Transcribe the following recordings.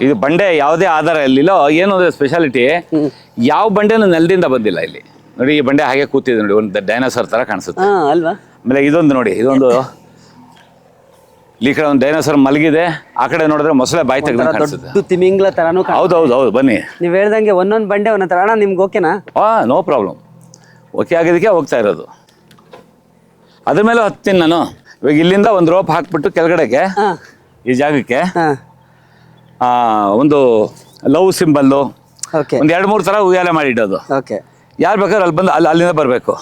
ಇದು ಬಂಡೆ ಯಾವುದೇ ಆಧಾರ ಇಲ್ಲಿಲ್ಲ ಏನು ಅಂದ್ರೆ ಸ್ಪೆಷಾಲಿಟಿ ಯಾವ ಬಂಡೆನೂ ನೆಲದಿಂದ ಬಂದಿಲ್ಲ ಇಲ್ಲಿ. ನೋಡಿ ಈ ಬಂಡೆ ಹಾಗೆ ಕೂತಿದೆ ನೋಡಿ ಒಂದು ಡೈನೋಸರ್ ತರ ಕಾಣಿಸುತ್ತೆ. ಹಾ ಅಲ್ವಾ? ಆಮೇಲೆ ಇದೊಂದು ನೋಡಿ ಇದೊಂದು ಈ ಕಡೆ ಒಂದು ಡೈನೋಸರ್ ಮಲಗಿದೆ ಆ ಕಡೆ ನೋಡಿದ್ರೆ ಮೊಸಳೆ ಬಾಯಿ ತೆಗ್ದಂಗೆ ಕಾಣಿಸುತ್ತೆ. ದೊಡ್ಡ ತಿಮಿಂಗ್ಲ ತರಾನು ಕಾಣ್- ಹೌದು ಹೌದು ಹೌದು ಬನ್ನಿ. ನೀವ್ ಹೇಳ್ದಂಗೆ ಒಂದೊಂದು ಬಂಡೆ ಒಂದೊಂದ್ ತರ. ಅಣ್ಣ ನಿಮ್ಗೆ ಓಕೆನಾ ಆ ನೋ ಪ್ರಾಬ್ಲಮ್ ಓಕೆ ಆಗಿದ್ದಕ್ಕೆ ಹೋಗ್ತಾ ಇರೋದು. ಅದ್ರ ಮೇಲೆ ಹತ್ತೀನಿ ನಾನು. ಇವಾಗ ಇಲ್ಲಿಂದ ಒಂದು ರೋಪ್ ಹಾಕ್ಬಿಟ್ಟು ಕೆಳಗಡೆಗೆ ಹಾ. ಈ ಜಾಗಕ್ಕೆ ಹಾ. ಒಂದು ಲವ್ ಸಿಂಬಲ್ಲು ಓಕೆ ಒಂದು ಎರಡು ಮೂರು ಥರ ಉಯ್ಯಾಲೆ ಮಾಡಿಡೋದು ಓಕೆ ಯಾರು ಬೇಕಾದ್ರೆ ಅಲ್ಲಿ ಬಂದು ಅಲ್ಲಿ ಅಲ್ಲಿಂದ ಬರಬೇಕು.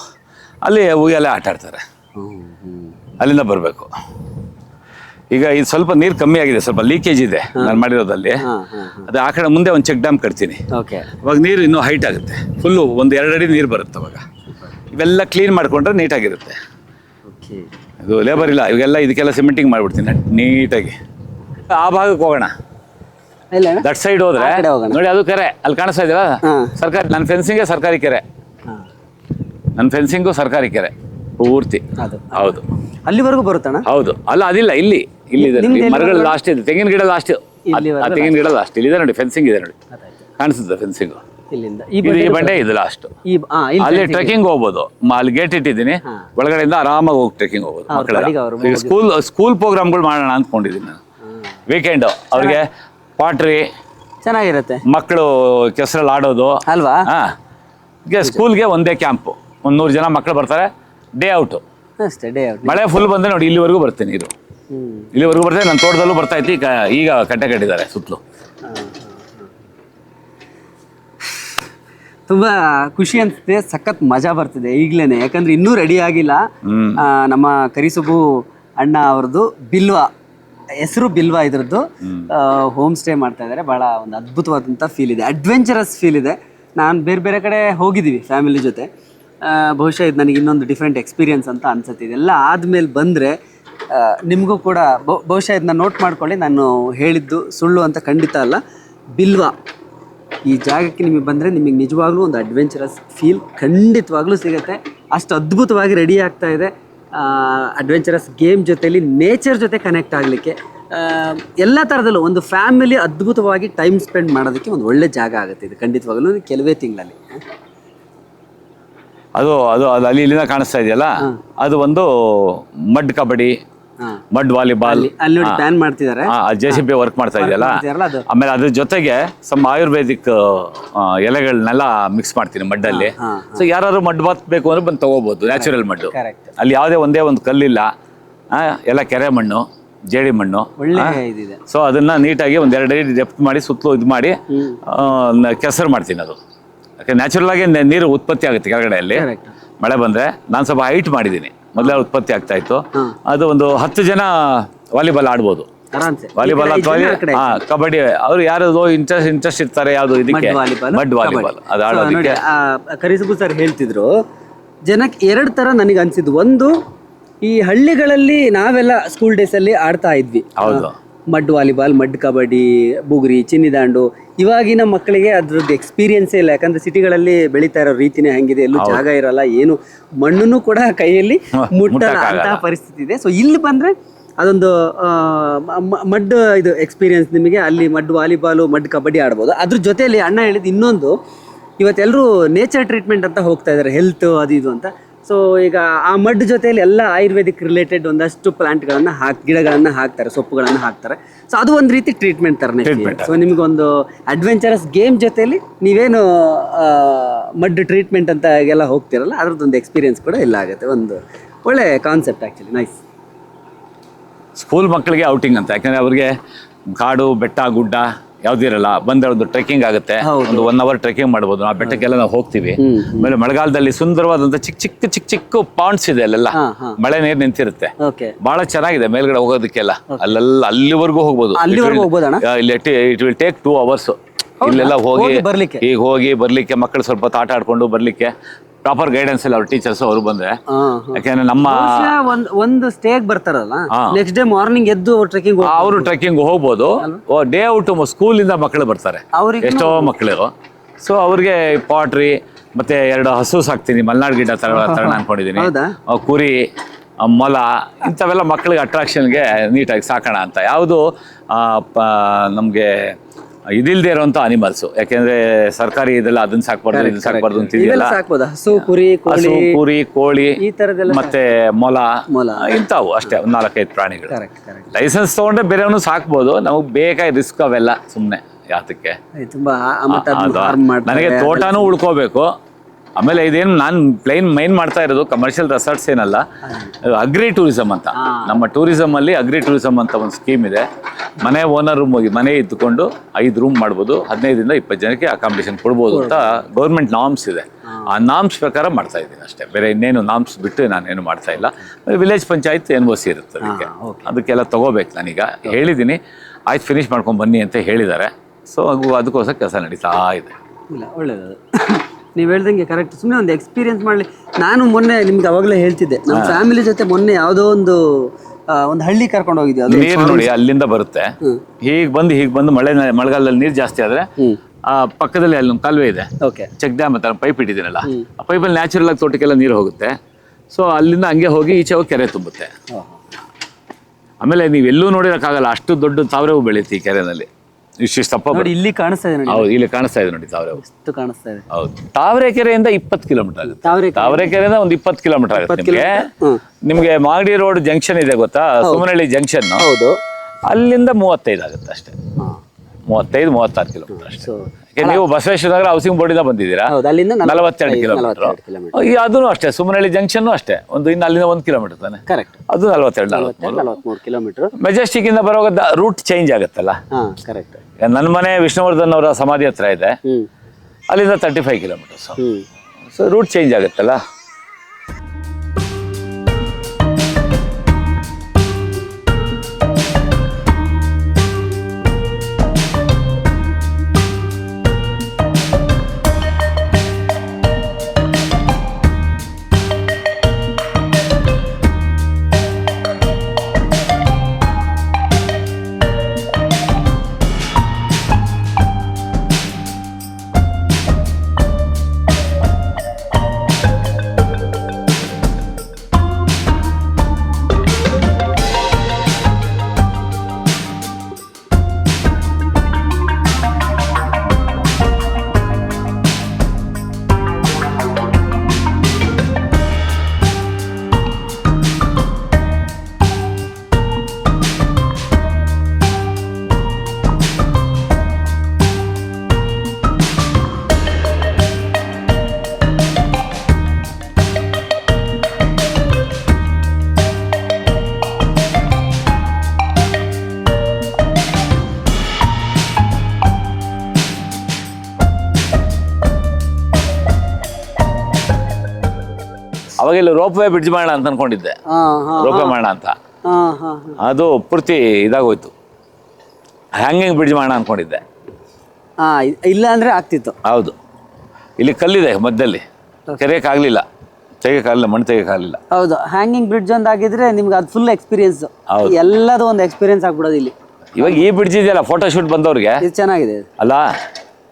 ಅಲ್ಲಿ ಉಯ್ಯಾಲೆ ಆಟ ಆಡ್ತಾರೆ. ಅಲ್ಲಿಂದ ಬರಬೇಕು. ಈಗ ಇದು ಸ್ವಲ್ಪ ನೀರು ಕಮ್ಮಿ ಆಗಿದೆ ಸ್ವಲ್ಪ ಲೀಕೇಜ್ ಇದೆ ನಾನು ಮಾಡಿರೋದಲ್ಲಿ. ಅದೇ ಆ ಕಡೆ ಮುಂದೆ ಒಂದು ಚೆಕ್ ಡ್ಯಾಮ್ ಕಟ್ತೀನಿ. ಓಕೆ ಅವಾಗ ನೀರು ಇನ್ನೂ ಹೈಟ್ ಆಗುತ್ತೆ. ಫುಲ್ಲು ಒಂದು ಎರಡು ಅಡಿ ನೀರು ಬರುತ್ತೆ ಅವಾಗ. ಇವೆಲ್ಲ ಕ್ಲೀನ್ ಮಾಡಿಕೊಂಡ್ರೆ ನೀಟಾಗಿರುತ್ತೆ ಓಕೆ ಇದು ಲೇಬರ್ ಇಲ್ಲ ಇವೆಲ್ಲ ಇದಕ್ಕೆಲ್ಲ ಸಿಮೆಂಟಿಂಗ್ ಮಾಡಿಬಿಡ್ತೀನಿ ನೀಟಾಗಿ ಆ ಭಾಗಕ್ಕೆ ಹೋಗೋಣ. ದಟ್ ಸೈಡ್ ಹೋದ್ರೆ. ನೋಡಿ ಅದು ಕೆರೆ ಅಲ್ಲಿ ಕಾಣಿಸ್ತಾ ಇದೆಯಾ. ಸರ್ಕಾರಿ ನನ್ನ ಫೆನ್ಸಿಂಗೇ ಸರ್ಕಾರಿ ಕೆರೆ. ನನ್ನ ಫೆನ್ಸಿಂಗು ಸರ್ಕಾರಿ ಕೆರೆ ಪೂರ್ತಿ. ಹೌದು. ಅಲ್ಲಿವರೆಗೂ ಬರುತ್ತಣ ಹೌದು. ಅಲ್ಲ ಅದಿಲ್ಲ ಇಲ್ಲಿ ಇಲ್ಲಿ ಮರಗಳು? ಲಾಸ್ಟ್ ಇದೆ. ತೆಂಗಿನ ಗಿಡ ಲಾಸ್ಟ್ ತೆಂಗಿನ ಗಿಡ ಲಾಸ್ಟ್ ಇಲ್ಲಿದೆ ನೋಡಿ ಫೆನ್ಸಿಂಗ್ ಇದೆ ನೋಡಿ. ಕಾಣಿಸುತ್ತೆ ಫೆನ್ಸಿಂಗ್ ಇಲ್ಲಿಂದ. ಈ ಬಂಡೆ ಇದು ಲಾಸ್ಟ್ ಇಲ್ಲಿ ಅಲ್ಲಿ ಟ್ರೆಕಿಂಗ್ ಹೋಗ್ಬೋದು. ಅಲ್ಲಿ ಗೇಟ್ ಇಟ್ಟಿದ್ದೀನಿ. ಒಳಗಡೆಯಿಂದ ಆರಾಮಾಗಿ ಹೋಗಿ ಟ್ರೆಕಿಂಗ್ ಹೋಗ್ಬೋದು ಮಕ್ಕಳೆಲ್ಲ. ಸ್ಕೂಲ್ ಸ್ಕೂಲ್ ಪ್ರೋಗ್ರಾಮ್ಗಳು ಮಾಡೋಣ ಅಂದ್ಕೊಂಡಿದ್ದೀನಿ ನಾನು. ವೀಕೆಂಡ್ ಅವ್ರಿಗೆ ಪಾಟ್ರಿ ಚೆನ್ನಾಗಿರುತ್ತೆ. ಮಕ್ಕಳು ಕೆಸರಲ್ಲಿ ಆಡೋದು. ಅಲ್ವಾ? ಹಾ. ಸ್ಕೂಲ್ಗೆ ಒಂದೇ ಕ್ಯಾಂಪ್ ಒಂದು ನೂರು ಜನ ಮಕ್ಕಳು ಬರ್ತಾರೆ ಡೇ ಔಟ್ ಅಷ್ಟೇ ಡೇ ಔಟ್ ಮಳೆ ಫುಲ್ ಬಂದರೆ ನೋಡಿ ಇಲ್ಲಿವರೆಗೂ ಬರ್ತೀನಿ ಇದು ಇಲ್ಲಿವರೆಗೂ ಬರ್ತದೆ ನನ್ನ ತೋಟದಲ್ಲೂ ಬರ್ತಾ ಇತ್ತು ಈಗ ಈಗ ಕಟ್ಟೆ ಕಟ್ಟಿದ್ದಾರೆ ಸುತ್ತಲೂ. ತುಂಬಾ ಖುಷಿ ಅನ್ಸುತ್ತೆ ಸಖತ್ ಮಜಾ ಬರ್ತಿದೆ ಈಗ್ಲೇನೆ. ಯಾಕಂದ್ರೆ ಇನ್ನೂ ರೆಡಿ ಆಗಿಲ್ಲ. ನಮ್ಮ ಕರಿಸುಬು ಅಣ್ಣ ಅವ್ರದ್ದು ಬಿಲ್ವಾ. ಹೆಸರು ಬಿಲ್ವಾ ಇದ್ರದ್ದು ಹೋಮ್. ಸ್ಟೇ ಮಾಡ್ತಾ ಇದ್ದಾರೆ ಬಹಳ ಒಂದು ಅದ್ಭುತವಾದಂಥ ಫೀಲ್ ಇದೆ. ಅಡ್ವೆಂಚರಸ್ ಫೀಲ್ ಇದೆ. ನಾನು ಬೇರೆ ಬೇರೆ ಕಡೆ ಹೋಗಿದ್ದೀವಿ ಫ್ಯಾಮಿಲಿ ಜೊತೆ. ಬಹುಶಃ ಇದು ನನಗೆ ಇನ್ನೊಂದು ಡಿಫ್ರೆಂಟ್ ಎಕ್ಸ್ಪೀರಿಯನ್ಸ್ ಅಂತ ಅನ್ಸುತ್ತೆ. ಇದೆಲ್ಲ ಆದಮೇಲೆ ಬಂದರೆ ನಿಮಗೂ ಕೂಡ ಬಹು- ಬಹುಶಃ ಇದನ್ನ ನೋಟ್ ಮಾಡ್ಕೊಳ್ಳಿ. ನಾನು ಹೇಳಿದ್ದು ಸುಳ್ಳು ಅಂತ ಖಂಡಿತ ಅಲ್ಲ. ಬಿಲ್ವಾ. ಈ ಜಾಗಕ್ಕೆ ನಿಮಗೆ ಬಂದರೆ ನಿಮಗೆ ನಿಜವಾಗ್ಲೂ ಒಂದು ಅಡ್ವೆಂಚರಸ್ ಫೀಲ್ ಖಂಡಿತವಾಗ್ಲೂ ಸಿಗುತ್ತೆ. ಅಷ್ಟು ಅದ್ಭುತವಾಗಿ ರೆಡಿ ಆಗ್ತಾ ಇದೆ. ಅಡ್ವೆಂಚರಸ್ ಗೇಮ್ ಜೊತೆಲಿ ನೇಚರ್ ಜೊತೆ ಕನೆಕ್ಟ್ ಆಗಲಿಕ್ಕೆ ಎಲ್ಲ ಥರದಲ್ಲೂ ಒಂದು ಫ್ಯಾಮಿಲಿ ಅದ್ಭುತವಾಗಿ ಟೈಮ್ ಸ್ಪೆಂಡ್ ಮಾಡೋದಕ್ಕೆ ಒಂದು ಒಳ್ಳೆ ಜಾಗ ಆಗುತ್ತೆ ಇದು ಖಂಡಿತವಾಗಲೂ ಕೆಲವೇ ತಿಂಗಳಲ್ಲಿ. ಅದು ಅದು ಅದು ಅಲ್ಲಿ ಇಲ್ಲಿಂದ ಕಾಣಿಸ್ತಾ ಇದೆಯಲ್ಲ? ಅದು ಒಂದು ಮಡ್ ಕಬಡ್ಡಿ ಮಡ್ ವಾಲಿಬಾಲ್. ಅಲ್ಲಿ ಮಾಡ್ತಿದ್ದಾರೆ ಜೆ ಸಿ ಬಿ ವರ್ಕ್ ಮಾಡ್ತಾ ಇದೆಯಲ್ಲ? ಆಮೇಲೆ ಅದ್ರ ಜೊತೆಗೆ ಸಮ್ ಆಯುರ್ವೇದಿಕ್ ಎಲೆಗಳನ್ನೆಲ್ಲ ಮಿಕ್ಸ್ ಮಾಡ್ತೀನಿ ಮಡ್ಡಲ್ಲಿ. ಸೊ ಯಾರು ಮಡ್ ಬಾತ್ ಬೇಕು ಅಂದ್ರೆ ಬಂದು ತಗೋಬಹುದು ನ್ಯಾಚುರಲ್ ಮಡ್ಡು. ಅಲ್ಲಿ ಯಾವುದೇ ಒಂದೇ ಒಂದು ಕಲ್ಲಿಲ್ಲ. ಎಲ್ಲ ಕೆರೆ ಮಣ್ಣು ಜೇಡಿ ಮಣ್ಣು. ಸೊ ಅದನ್ನ ನೀಟಾಗಿ ಒಂದ್ ಎರಡು ಅಡಿ ಡೆಪ್ತ್ ಮಾಡಿ ಸುತ್ತಲೂ ಇದು ಮಾಡಿ ಕೆಸರು ಮಾಡ್ತೀನಿ ಅದು. ಯಾಕೆ ನ್ಯಾಚುರಲ್ ಆಗಿ ನೀರು ಉತ್ಪತ್ತಿ ಆಗುತ್ತೆ ಕೆಳಗಡೆಯಲ್ಲಿ. ಮಳೆ ಬಂದ್ರೆ ನಾನು ಸ್ವಲ್ಪ ಹೈಟ್ ಮಾಡಿದ್ದೀನಿ. ಮೊದಲೇ ಉತ್ಪತ್ತಿ ಆಗ್ತಾ ಇತ್ತು. ಅದು ಒಂದು ಹತ್ತು ಜನ ವಾಲಿಬಾಲ್ ಆಡ್ಬೋದು. ವಾಲಿಬಾಲ್ ಅಥವಾ ಕಬಡ್ಡಿ ಅವ್ರು ಯಾರು ಇಂಟ್ರೆಸ್ಟ್ ಇಂಟ್ರೆಸ್ಟ್ ಇರ್ತಾರೆ ಯಾವ್ದು ಇದಕ್ಕೆ? ಮಡ್ ವಾಲಿಬಾಲ್ ಅದು ಆಡೋದಕ್ಕೆ. ಕರಿಸುಬು ಸರ್ ಹೇಳ್ತಿದ್ರು ಜನಕ್ಕೆ ಎರಡು ತರ ನನಗೆ ಅನ್ಸಿದ್ದು. ಒಂದು ಈ ಹಳ್ಳಿಗಳಲ್ಲಿ ನಾವೆಲ್ಲ ಸ್ಕೂಲ್ ಡೇಸ್ ಅಲ್ಲಿ ಆಡ್ತಾ ಇದ್ವಿ. ಹೌದು. ಮಡ್ ವಾಲಿಬಾಲ್ ಮಡ್ ಕಬಡ್ಡಿ ಬುಗುರಿ ಚಿನ್ನಿದಾಂಡು ಇವಾಗಿನ ಮಕ್ಕಳಿಗೆ ಅದ್ರದ್ದು ಎಕ್ಸ್ಪೀರಿಯನ್ಸೇ ಇಲ್ಲ. ಯಾಕಂದ್ರೆ ಸಿಟಿಗಳಲ್ಲಿ ಬೆಳೀತಾ ಇರೋ ರೀತಿನೇ ಹಂಗಿದೆ. ಎಲ್ಲೂ ಜಾಗ ಇರಲ್ಲ ಏನು ಮಣ್ಣನ್ನು ಕೂಡ ಕೈಯಲ್ಲಿ ಮುಟ್ಟಲ್ಲ ಅಂತಹ ಪರಿಸ್ಥಿತಿ ಇದೆ. ಸೊ ಇಲ್ಲಿ ಬಂದ್ರೆ ಅದೊಂದು ಮಡ್ ಇದು ಎಕ್ಸ್ಪೀರಿಯನ್ಸ್ ನಿಮಗೆ. ಅಲ್ಲಿ ಮಡ್ ವಾಲಿಬಾಲು ಮಡ್ ಕಬಡ್ಡಿ ಆಡ್ಬೋದು. ಅದ್ರ ಜೊತೆಯಲ್ಲಿ ಅಣ್ಣ ಹೇಳಿದ ಇನ್ನೊಂದು ಇವತ್ತೆಲ್ಲರೂ ನೇಚರ್ ಟ್ರೀಟ್ಮೆಂಟ್ ಅಂತ ಹೋಗ್ತಾ ಇದ್ದಾರೆ. ಹೆಲ್ತ್ ಅದು ಇದು ಅಂತ. ಸೊ ಈಗ ಆ ಮಡ್ ಜೊತೆಯಲ್ಲಿ ಎಲ್ಲ ಆಯುರ್ವೇದಿಕ್ ರಿಲೇಟೆಡ್ ಒಂದಷ್ಟು ಪ್ಲಾಂಟ್ಗಳನ್ನು ಹಾಕಿ ಗಿಡಗಳನ್ನು ಹಾಕ್ತಾರೆ ಸೊಪ್ಪುಗಳನ್ನು ಹಾಕ್ತಾರೆ. ಸೊ ಅದು ಒಂದು ರೀತಿ ಟ್ರೀಟ್ಮೆಂಟ್ ಥರನೇ ಸೊ ನಿಮಗೊಂದು ಅಡ್ವೆಂಚರಸ್ ಗೇಮ್ ಜೊತೆಯಲ್ಲಿ ನೀವೇನು ಮಡ್ ಟ್ರೀಟ್ಮೆಂಟ್ ಅಂತ ಎಲ್ಲ ಹೋಗ್ತಿರಲ್ಲ ಅದ್ರದ್ದೊಂದು ಎಕ್ಸ್ಪೀರಿಯನ್ಸ್ ಕೂಡ ಇಲ್ಲ ಆಗುತ್ತೆ. ಒಂದು ಒಳ್ಳೆ ಕಾನ್ಸೆಪ್ಟ್ ಆ್ಯಕ್ಚುಲಿ ನೈಸ್ ಸ್ಕೂಲ್ ಮಕ್ಕಳಿಗೆ ಔಟಿಂಗ್ ಅಂತ. ಯಾಕಂದರೆ ಅವ್ರಿಗೆ ಕಾಡು ಬೆಟ್ಟ ಗುಡ್ಡ ಯಾವ್ದಿರಲ್ಲ ಬಂದ್ರೆ ಒಂದು ಟ್ರೆಕ್ಕಿಂಗ್ ಆಗುತ್ತೆ. ಒಂದು ಒನ್ ಅವರ್ ಟ್ರೆಕ್ಕಿಂಗ್ ಮಾಡ್ಬೋದು. ಆ ಬೆಟ್ಟಕ್ಕೆಲ್ಲ ನಾವು ಹೋಗ್ತೀವಿ. ಆಮೇಲೆ ಮಳೆಗಾಲದಲ್ಲಿ ಸುಂದರವಾದಂತ ಚಿಕ್ಕ ಚಿಕ್ಕ ಚಿಕ್ಕ ಚಿಕ್ಕ ಪಾಂಡ್ಸ್ ಇದೆ ಅಲ್ಲೆಲ್ಲ. ಮಳೆ ನೀರು ನಿಂತಿರುತ್ತೆ. ಬಹಳ ಚೆನ್ನಾಗಿದೆ ಮೇಲ್ಗಡೆ ಹೋಗೋದಕ್ಕೆಲ್ಲ. ಅಲ್ಲೆಲ್ಲ ಅಲ್ಲಿವರೆಗೂ ಹೋಗ್ಬೋದು. It will take two hours ಇಲ್ಲೆಲ್ಲ ಹೋಗಿ ಬರ್ಲಿಕ್ಕೆ? ಈಗ ಹೋಗಿ ಬರ್ಲಿಕ್ಕೆ ಮಕ್ಕಳು ಸ್ವಲ್ಪ ಆಟ ಆಡ್ಕೊಂಡು ಬರ್ಲಿಕ್ಕೆ. ಪ್ರಾಪರ್ ಗೈಡೆನ್ಸ್ ಇಲ್ಲ ಅವ್ರ ಟೀಚರ್ಸ್ ಅವರು ಬಂದ್ರೆ. ಯಾಕಂದ್ರೆ ನಮ್ಮ ಒಂದು ಒಂದು ಸ್ಟೇಗ್ ಬರ್ತಾರಲ್ಲ ನೆಕ್ಸ್ಟ್ ಡೇ ಮಾರ್ನಿಂಗ್ ಎದ್ದು ಟ್ರೆಕಿಂಗ್ ಅವರು ಟ್ರೆಕ್ಕಿಂಗ್ ಹೋಗ್ಬೋದು. ಡೇ ಔಟ್ ಸ್ಕೂಲ್ ಇಂದ ಮಕ್ಕಳು ಬರ್ತಾರೆ. ಎಷ್ಟೋ ಮಕ್ಕಳು ಸೊ ಅವ್ರಿಗೆ ಪಾಟ್ರಿ ಮತ್ತೆ ಎರಡು ಹಸು ಸಾಕ್ತೀನಿ ಮಲ್ನಾಡ್ ಗಿಡ ತರ ತರಣ ಆ, ಕುರಿ ಮೊಲ ಇಂಥವೆಲ್ಲ ಮಕ್ಕಳಿಗೆ ಅಟ್ರಾಕ್ಷನ್ಗೆ ನೀಟಾಗಿ ಸಾಕೋಣ ಅಂತ. ಯಾವುದು ನಮಗೆ ಇದಿಲ್ದೇ ಇರುವಂತ ಅನಿಮಲ್ಸ್ ಯಾಕೆಂದ್ರೆ ಸರ್ಕಾರಿ ಇದೆಲ್ಲ ಅದನ್ನ ಸಾಕ್ಬಾರ್ದು ಇದನ್ನ ಸಾಕ್ಬಾರ್ದು ಅಂತ ಇವೆಲ್ಲ ಇದೆಯಲ್ಲ ಸಾಕ್ಬೋದಾ? ಹಸು ಕುರಿ ಹಸು ಕೋಳಿ ಕುರಿ ಕೋಳಿ ಈ ತರದೆಲ್ಲ ಮತ್ತೆ ಮೊಲ ಮೊಲ. ಇಂತಾವು ಅಷ್ಟೇ ಒಂದ್ ನಾಲ್ಕೈದು ಪ್ರಾಣಿಗಳು. ಲೈಸೆನ್ಸ್ ತಗೊಂಡ್ರೆ ಬೇರೆಯವನು ಸಾಕ್ಬೋದು ನಮಗೆ ಬೇಕಾಗಿ ರಿಸ್ಕ್ ಅವೆಲ್ಲ ಸುಮ್ಮನೆ ಯಾತಕ್ಕೆ. ತುಂಬಾ. ನನಗೆ ತೋಟನೂ ಉಳ್ಕೋಬೇಕು. ಆಮೇಲೆ ಇದೇನು ನಾನು ಪ್ಲೈನ್ ಮೈನ್ ಮಾಡ್ತಾ ಇರೋದು ಕಮರ್ಷಿಯಲ್ ರೆಸಾರ್ಟ್ಸ್ ಏನಲ್ಲ ಅಗ್ರಿ ಟೂರಿಸಂ ಅಂತ. ನಮ್ಮ ಟೂರಿಸಂ ಅಲ್ಲಿ ಅಗ್ರಿ ಟೂರಿಸಂ ಅಂತ ಒಂದು ಸ್ಕೀಮ್ ಇದೆ. ಮನೆ ಓನರ್ ರೂಮ್ ಹೋಗಿ ಮನೆ ಇದ್ದುಕೊಂಡು ಐದು ರೂಮ್ ಮಾಡ್ಬೋದು ಹದಿನೈದರಿಂದ ಇಪ್ಪತ್ತು ಜನಕ್ಕೆ ಅಕಾಮಿಡೇಷನ್ ಕೊಡ್ಬೋದು ಅಂತ ಗೌರ್ಮೆಂಟ್ ನಾಮ್ಸ್ ಇದೆ. ಆ ನಾಮ್ಸ್ ಪ್ರಕಾರ ಮಾಡ್ತಾ ಇದ್ದೀನಿ ಅಷ್ಟೇ. ಬೇರೆ ಇನ್ನೇನು ನಾಮ್ಸ್ ಬಿಟ್ಟು ನಾನೇನು ಮಾಡ್ತಾ ಇಲ್ಲ. Village panchayat N O C ಇರುತ್ತೆ ಅದಕ್ಕೆ ಅದಕ್ಕೆಲ್ಲ ತಗೋಬೇಕು ನಾನೀಗ. ಹೇಳಿದ್ದೀನಿ ಆಯ್ತು ಫಿನಿಶ್ ಮಾಡ್ಕೊಂಡು ಬನ್ನಿ ಅಂತ ಹೇಳಿದ್ದಾರೆ. ಸೊ ಅದು ಅದಕ್ಕೋಸ್ಕರ ಕೆಲಸ ನಡೀತಾ ಇದೆ. ಇಲ್ಲ ಒಳ್ಳೇದು ನೀವು ಹೇಳ್ದಂಗೆ ಕರೆಕ್ಟ್ ಸುಮ್ಮನೆ ಒಂದು ಎಕ್ಸ್ಪೀರಿಯನ್ಸ್ ಮಾಡಲಿ. ನಾನು ಮೊನ್ನೆ ನಿಮ್ಗೆ ಅವಾಗಲೇ ಹೇಳ್ತಿದ್ದೆ. ನಮ್ಮ ಫ್ಯಾಮಿಲಿ ಜೊತೆ ಮೊನ್ನೆ ಯಾವುದೋ ಒಂದು ಒಂದು ಹಳ್ಳಿ ಕರ್ಕೊಂಡು ಹೋಗಿದ್ವಿ ಅದು ನೀರು ನೋಡಿ ಅಲ್ಲಿಂದ ಬರುತ್ತೆ. ಹೀಗೆ ಬಂದು ಹೀಗೆ ಬಂದು ಮಳೆ ಮಳೆಗಾಲದಲ್ಲಿ ನೀರು ಜಾಸ್ತಿ ಆದ್ರೆ ಆ ಪಕ್ಕದಲ್ಲಿ ಅಲ್ಲಿ ಒಂದು ಕಾಲುವೆ ಇದೆ. ಓಕೆ. ಚೆಕ್ ಡ್ಯಾಮ್ ಅಂತ ಪೈಪ್ ಇಟ್ಟಿದ್ದೀನಲ್ಲ ಆ ಪೈಪಲ್ಲಿ ನ್ಯಾಚುರಲ್ ಆಗಿ ತೋಟಕ್ಕೆಲ್ಲ ನೀರು ಹೋಗುತ್ತೆ. ಸೊ ಅಲ್ಲಿಂದ ಹಂಗೆ ಹೋಗಿ ಈಚೆ ಹೋಗಿ ಕೆರೆ ತುಂಬುತ್ತೆ. ಆಮೇಲೆ ನೀವು ಎಲ್ಲೂ ನೋಡಿರೋಕ್ಕಾಗಲ್ಲ ಅಷ್ಟು ದೊಡ್ಡ ತಾವರೆ ಹೂ ಬೆಳೆಯುತ್ತೆ ಈ ಕೆರೆನಲ್ಲಿ. ಇಷ್ಟಿಷ್ಟು ದಪ್ಪ ನೋಡಿ ಇಲ್ಲಿ ಕಾಣಿಸ್ತಾ ಇದೆ ನೋಡಿ. ಹೌದು ಇಲ್ಲಿ ಕಾಣಿಸ್ತಾ ಇದೆ ನೋಡಿ ತಾವರೆ ಹೂ ಎಷ್ಟು ಕಾಣಿಸ್ತಾ ಇದೆ. ಹೌದು. ತಾವರೆಕೆರೆಯಿಂದ ಇಪ್ಪತ್ತು ಕಿಲೋಮೀಟರ್ ಆಗುತ್ತೆ. ತಾವ್ರೆ ತಾವರೆಕೆರೆಯಿಂದ ಒಂದು ಇಪ್ಪತ್ತು ಕಿಲೋಮೀಟರ್ ಆಗುತ್ತೆ ನಿಮಗೆ. ನಿಮಗೆ ಮಾಗಡಿ ರೋಡ್ ಜಂಕ್ಷನ್ ಇದೆ ಗೊತ್ತಾ? ಸುಮನಹಳ್ಳಿ ಜಂಕ್ಷನ್. ಹೌದು. ಅಲ್ಲಿಂದ ಮೂವತ್ತೈದು ಆಗುತ್ತೆ ಅಷ್ಟೇ. ಮೂವತ್ತೈದು ಮೂವತ್ತಾರು ಕಿಲೋಮೀಟರ್ ಅಷ್ಟೇ. ಸೊ ಯಾಕೆ ನೀವು ಬಸವೇಶ್ವರ ನಗರ ಹೌಸಿಂಗ್ ಬೋರ್ಡಿಂದ ಬಂದಿದ್ದೀರಾ? ಹೌದು ಅಲ್ಲಿಂದ ನಲವತ್ತೆರಡು ಕಿಲೋಮೀಟರ್. ಕಿಲೋಮೀಟರ್. ಅದೂ ಅಷ್ಟೇ ಸುಮನಹಳ್ಳಿ ಜಂಕ್ಷನ್ ಅಷ್ಟೇ. ಒಂದು ಇನ್ನು ಅಲ್ಲಿಂದ ಒಂದು ಕಿಲೋಮೀಟರ್ ತಾನೆ? ಕರೆಕ್ಟ್ ಅದು ನಲವತ್ತೆರಡು ನಲವತ್ತೆರಡು ನಲವತ್ಮೂರು ಕಿಲೋಮೀಟರ್. ಮೆಜೆಸ್ಟಿಕ್ ಇಂದ ಬರುವಾಗ ರೂಟ್ ಚೇಂಜ್ ಆಗುತ್ತಲ್ಲ? ಹಾ ಕರೆಕ್ಟ್ ನನ್ನ ಮನೆ ವಿಷ್ಣುವರ್ಧನ್ ಅವರ ಸಮಾಧಿ ಹತ್ರ ಇದೆ. ಅಲ್ಲಿಂದ thirty five kilometres so route change ಆಗುತ್ತಲ್ಲ? ಅವಾಗ ಇಲ್ಲಿ ರೋಪ್ವೇ ಬ್ರಿಡ್ಜ್ ಮಾಡೋಣ ಅಂತ ಅನ್ಕೊಂಡಿದ್ದೆ. ರೋಪ್ ವೇ ಮಾಡೋಣ ಅಂತ. ಅದು ಪೂರ್ತಿ ಇದಾಗೋಯ್ತು. ಹ್ಯಾಂಗಿಂಗ್ ಬ್ರಿಡ್ಜ್ ಮಾಡೋಣ ಅನ್ಕೊಂಡಿದ್ದೆ. ಇಲ್ಲ ಅಂದ್ರೆ ಆಗ್ತಿತ್ತು. ಹೌದು. ಇಲ್ಲಿ ಕಲ್ಲಿದೆ ಮಧ್ಯದಲ್ಲಿ. ತೆರೆಯೋಕ್ಕಾಗಲಿಲ್ಲ ತೆಗಿಯಕ್ಕಾಗಲಿಲ್ಲ ಮಣ್ಣು ತೆಗಿಯಕ್ಕಾಗಲಿಲ್ಲ ಹೌದು ಹ್ಯಾಂಗಿಂಗ್ ಬ್ರಿಡ್ಜ್ ಒಂದು ಆಗಿದ್ರೆ ನಿಮ್ಗೆ ಅದು ಫುಲ್ ಎಕ್ಸ್ಪೀರಿಯನ್ಸ್. ಎಲ್ಲದೂ ಒಂದು ಎಕ್ಸ್ಪೀರಿಯನ್ಸ್ ಆಗ್ಬಿಡೋದು ಇಲ್ಲಿ. ಇವಾಗ ಈ ಬ್ರಿಡ್ಜ್ ಇದೆಯಲ್ಲ ಫೋಟೋ ಶೂಟ್ ಬಂದವ್ರಿಗೆ? ಇದು ಚೆನ್ನಾಗಿದೆ. ಅಲ್ಲ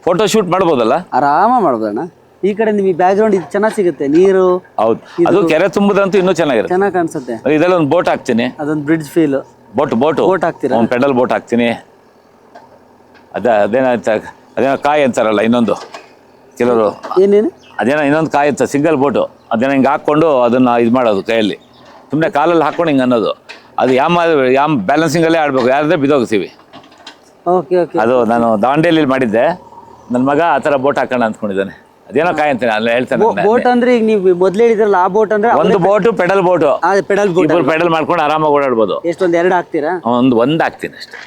ಫೋಟೋ ಶೂಟ್ ಮಾಡ್ಬೋದಲ್ಲ? ಆರಾಮ ಮಾಡ್ಬೋದಣ್ಣ. ಈ ಕಡೆ ನಿಮಗೆ ಬ್ಯಾಕ್ಗ್ರೌಂಡ್ ಇದು ಚೆನ್ನಾಗಿ ಸಿಗುತ್ತೆ. ನೀರು ಹೌದು. ಅದು ಕೆರೆ ತುಂಬುದಂತೂ ಇನ್ನೂ ಚೆನ್ನಾಗಿರುತ್ತೆ. ಚೆನ್ನಾಗಿ ಕಾಣಿಸುತ್ತೆ. ಇದೆಲ್ಲ ಒಂದು ಬೋಟ್ ಹಾಕ್ತೀನಿ. ಅದೊಂದು bridge feel boat boat boat ಹಾಕ್ತೀರಾ? ಒಂದು ಪೆಡಲ್ ಬೋಟ್ ಹಾಕ್ತೀನಿ. ಅದ ಅದೇನ ಅದೇನೋ ಕಾಯಿ ಅಂತಾರಲ್ಲ ಇನ್ನೊಂದು. ಕೆಲವರು ಏನೇನು? ಅದೇನೋ ಇನ್ನೊಂದು ಕಾಯಿ ಅಂತ ಸಿಂಗಲ್ ಬೋಟು ಅದನ್ನ ಹಿಂಗೆ ಹಾಕ್ಕೊಂಡು ಅದನ್ನು ಇದು ಮಾಡೋದು ಕೈಯಲ್ಲಿ. ಸುಮ್ಮನೆ ಕಾಲಲ್ಲಿ ಹಾಕ್ಕೊಂಡು ಹಿಂಗೆ ಅನ್ನೋದು. ಅದು ಯಾಮ ಯಾಮ್ ಬ್ಯಾಲೆನ್ಸಿಂಗಲ್ಲೇ ಆಡಬೇಕು. ಯಾರದೇ ಬಿದ್ದೋಗ್ತೀವಿ. ಓಕೆ ಓಕೆ ಅದು ನಾನು ದಾಂಡೇಲಿ ಮಾಡಿದ್ದೆ. ನನ್ನ ಮಗ ಆ ಥರ ಬೋಟ್ ಹಾಕೋಣ ಅಂದ್ಕೊಂಡಿದ್ದಾನೆ. ಅದೇನೋ ಕಾಯಂತೀನಿ ಅಲ್ಲಿ ಹೇಳ್ತಾನೆ ಬೋಟ್ ಅಂದ್ರೆ ಈಗ ನೀವು ಮೊದ್ಲು ಹೇಳಿದ್ರಲ್ಲ ಆ ಬೋಟ್ ಅಂದ್ರೆ ಒಂದು boat pedal boat. Pedal boat ಇಬ್ಬರು ಪೆಡಲ್ ಮಾಡ್ಕೊಂಡು ಆರಾಮಾಗಿ ಓಡಾಡ್ಬೋದು. ಎಷ್ಟೊಂದು ಎರಡು ಹಾಕ್ತೀರಾ? ಒಂದು ಒಂದು ಹಾಕ್ತೀನಿ ಅಷ್ಟೇ.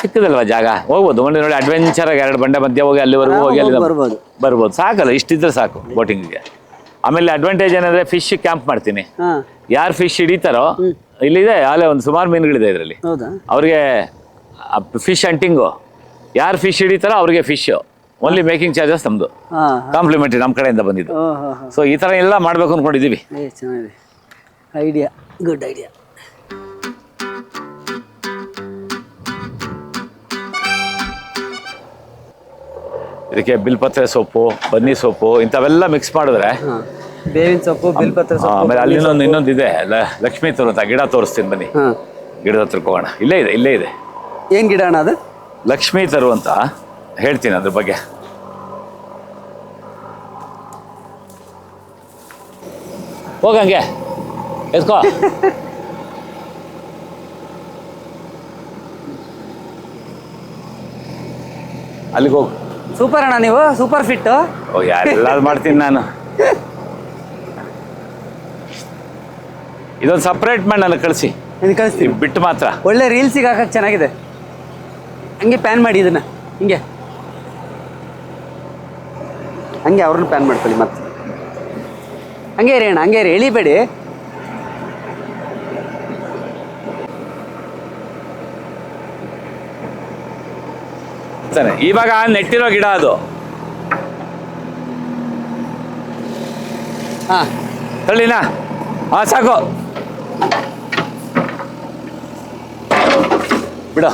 ಚಿಕ್ಕದಲ್ವಾ ಜಾಗ? ಹೋಗ್ಬೋದು ಒಂದು ನೋಡಿ ಅಡ್ವೆಂಚರ್ ಆಗಿ ಎರಡು ಬಂಡೆ ಮಧ್ಯೆ ಹೋಗಿ ಅಲ್ಲಿವರೆಗೂ ಹೋಗಿ ಅಲ್ಲಿ ಬರ್ಬೋದು. ಬರ್ಬೋದು. ಸಾಕಲ್ಲ ಇಷ್ಟಿದ್ರೆ ಸಾಕು ಬೋಟಿಂಗಿಗೆ. ಆಮೇಲೆ ಅಡ್ವಾಂಟೇಜ್ ಏನಂದ್ರೆ ಫಿಶ್ ಕ್ಯಾಂಪ್ ಮಾಡ್ತೀನಿ. ಯಾರು ಫಿಶ್ ಹಿಡಿತಾರೋ ಇಲ್ಲಿದೆ ಅಲ್ಲೇ ಒಂದು ಸುಮಾರು ಮೀನುಗಳಿದೆ ಇದರಲ್ಲಿ. ಅವ್ರಿಗೆ ಫಿಶ್ ಹಂಟಿಂಗು ಯಾರು ಫಿಶ್ ಹಿಡಿತಾರೋ ಅವ್ರಿಗೆ ಫಿಶ್ ಓನ್ಲಿ ಮೇಕಿಂಗ್ ಚಾರ್ಜಸ್ ನಮ್ದು ಕಾಂಪ್ಲಿಮೆಂಟ್ರಿ ನಮ್ಮ ಕಡೆಯಿಂದ ಬಂದಿದ್ದು. ಸೊ ಈ ಥರ ಎಲ್ಲ ಮಾಡಬೇಕು ಅಂದ್ಕೊಂಡಿದ್ದೀವಿ ಚೆನ್ನಾಗಿದೆ. ಐಡಿಯಾ ಗುಡ್ ಐಡಿಯಾ ಇದಕ್ಕೆ ಬಿಲ್ಪತ್ರೆ ಸೊಪ್ಪು ಬನ್ನಿ ಸೊಪ್ಪು ಇಂಥವೆಲ್ಲ ಮಿಕ್ಸ್ ಮಾಡಿದ್ರೆ ಬೇವಿನ ಸೊಪ್ಪು ಬಿಲ್ಪತ್ರೆ ಸೊಪ್ಪು ಆಮೇಲೆ ಅಲ್ಲಿ ಇನ್ನೊಂದು ಇನ್ನೊಂದು ಇದೆ. ಲಕ್ಷ್ಮೀ ಅಂತ ಗಿಡ ತೋರಿಸ್ತೀನಿ ಬನ್ನಿ. ಗಿಡದ ಹತ್ರಕ್ಕೆ ಹೋಗೋಣ. ಇಲ್ಲೇ ಇದೆ ಇಲ್ಲೇ ಇದೆ. ಏನು ಗಿಡ ಅಣ್ಣ ಅದು? ಲಕ್ಷ್ಮೀ ತರು ಅಂತ ಹೇಳ್ತೀನಿ ಅದ್ರ ಬಗ್ಗೆ. ಹೋಗಂಗೆ ಎತ್ಕೋ. ಅಲ್ಲಿಗೆ ಹೋಗು. ಸೂಪರ್ ಅಣ್ಣ ನೀವು? ಸೂಪರ್ ಫಿಟ್ ಓ ಎಲ್ಲ ಮಾಡ್ತೀನಿ ನಾನು. ಇದೊಂದು ಸಪ್ರೇಟ್ ಮಾಡಿ ನನಗೆ ಕಳಿಸಿ. ಕಳಿಸ್ತೀನಿ. ಬಿಟ್ಟು ಮಾತ್ರ. ಒಳ್ಳೆ ರೀಲ್ಸಿಗೆ ಹಾಕಕ್ಕೆ ಚೆನ್ನಾಗಿದೆ. ಹಂಗೆ ಪ್ಯಾನ್ ಮಾಡಿ ಇದನ್ನ. ಹಿಂಗೆ. ಹಂಗೆ ಅವ್ರನ್ನ ಪ್ಲ್ಯಾನ್ ಮಾಡ್ಕೊಳ್ಳಿ ಮತ್ತೆ. ಹಂಗೆ ರೀ ಅಣ್ಣ ಹಂಗೆ ರೀ ಎಳಿಬೇಡಿ. ಸರಿ ಇವಾಗ ನೆಟ್ಟಿರೋ ಗಿಡ ಅದು. ಹಾ. ತಳ್ಳಿನಾ? ಹಾ ಸಾಕು. ಬಿಡ.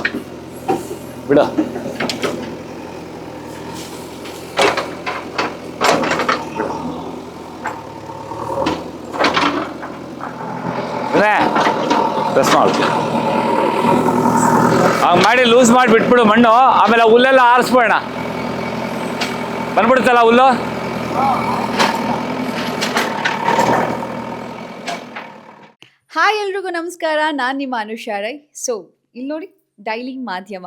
ಬಿಡ. ಪ್ರೆಸ್ ಮಾಡ್ತೀನಿ ಹಂಗೆ ಮಾಡಿ ಲೂಸ್ ಮಾಡಿ ಬಿಟ್ಬಿಡು ಮಣ್ಣು. ಆಮೇಲೆ ಹುಲ್ಲೆಲ್ಲ ಆರಿಸ್ಬೇಡ ಬಂದ್ಬಿಡುತ್ತಲ್ಲ ಹುಲ್ಲು? ಹಾಯ್ ಎಲ್ರಿಗೂ ನಮಸ್ಕಾರ. ನಾನು ನಿಮ್ಮ ಅನುಷಾ ರೈ. ಸೊ ಇಲ್ಲಿ ನೋಡಿ ಡೈಲಿ ಮಾಧ್ಯಮ.